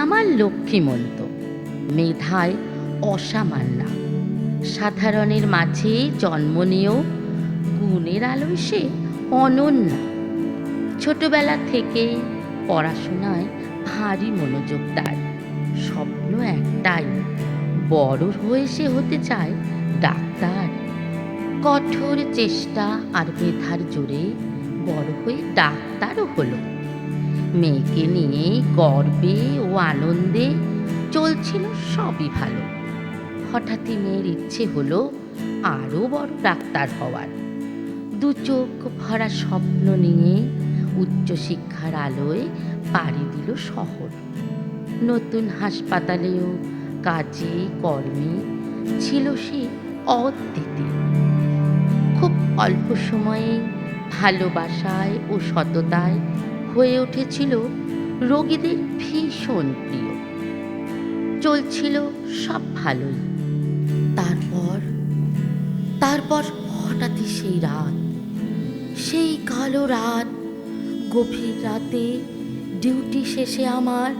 আমার লক্ষ্মীমন্ত। মেধায় অসামান্যা। সাধারণের মাঝে জন্ম নিয়েও গুণের আলোয় সে অনন্যা। ছোটবেলা থেকেই পড়াশোনায় ভারী মনোযোগ তার। স্বপ্ন একটাই, বড় হয়ে সে হতে চায় ডাক্তার। কঠোর চেষ্টা আর মেধার জোরে বড় হয়ে ডাক্তারও হলো। মেয়েকে নিয়ে গর্বে ও আনন্দে চলছিল সবই ভালো। হঠাৎই মেয়ের ইচ্ছে হলো আরও বড় ডাক্তার হওয়ার। দু চোখ ভরা স্বপ্ন নিয়ে উচ্চশিক্ষার আলোয় পাড়ি দিল শহর। নতুন হাসপাতালেও কাজে, কর্মে ছিল সে অদ্বিতীয়। খুব অল্প সময়ে ভালোবাসায় ও সততায় হয়ে উঠেছিল রোগীদের ভীষণ প্রিয়। চলছিল সব ভালোই। তারপর তারপর হঠাৎই সেই রাত, সেই কালো রাত, গভীর রাতে ডিউটি শেষে আমার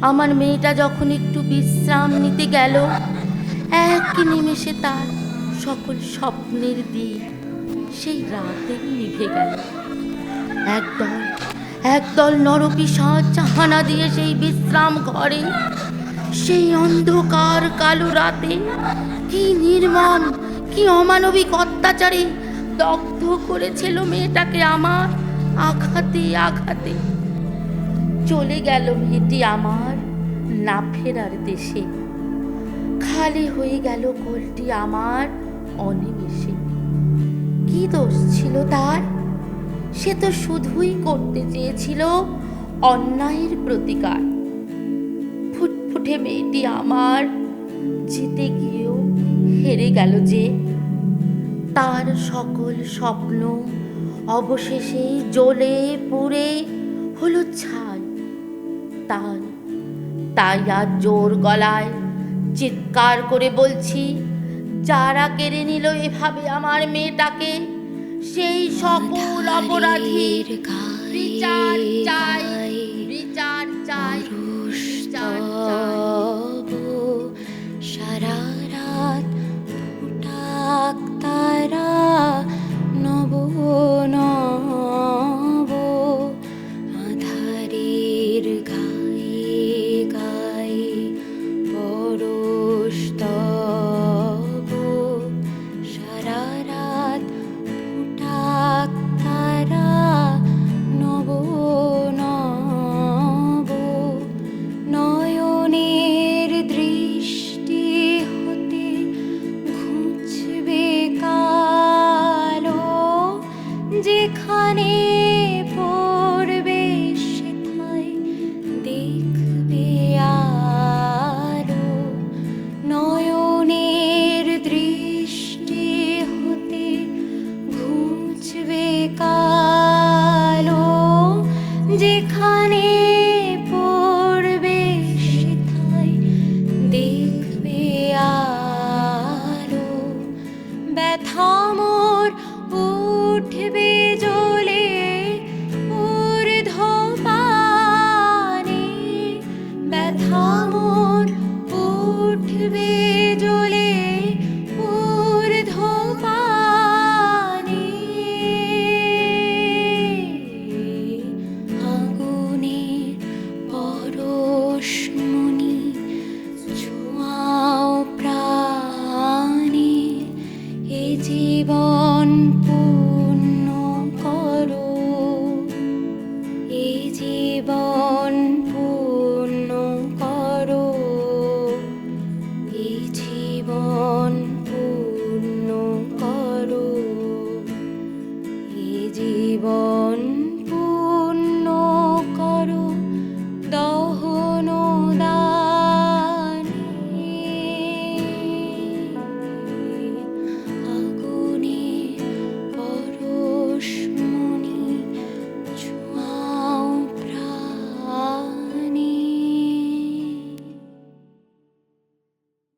আমার মেয়েটা যখন একটু বিশ্রাম নিতে গেল, এক নিমেষে তার সকল স্বপ্নের দিক সেই রাতে নিভে গেল। একদল একদল নরপিসাচ চাহানা দিয়ে সেই বিশ্রাম ঘরে, সেই অন্ধকার কালো রাতে কি নির্মম, কি অমানবিক অত্যাচারে দগ্ধ করেছিল মেয়েটাকে আমার আঘাতে আঘাতে। চলে গেল মেয়েটি আমার না ফেরার দেশে। খালি হয়ে গেল কোলটি আমার অনিমেষে। কি দোষ ছিল তার? সে তো শুধুই করতে চেয়েছিল অন্যায়ের প্রতিকার। ফুটফুটে মেয়েটি আমার জিতে গিয়েও হেরে গেল যে তার সকল স্বপ্ন অবশেষে জ্বলে পুড়ে হলো ছাই। তাই তাই আর জোর গলায় চিৎকার করে বলছি, যারা কেড়ে নিল এভাবে আমার মেয়েটাকে সেই সকল অপরাধীর বিচার চাই বিচার চাই সারা রাত যেখানে পড়বে সেখানে দেখবে আলো। নয়নের দৃষ্টি হতে ঘুচবে কালো। যেখানে পড়বে সেখানে দেখবে আলো। ব্যথা উঠবে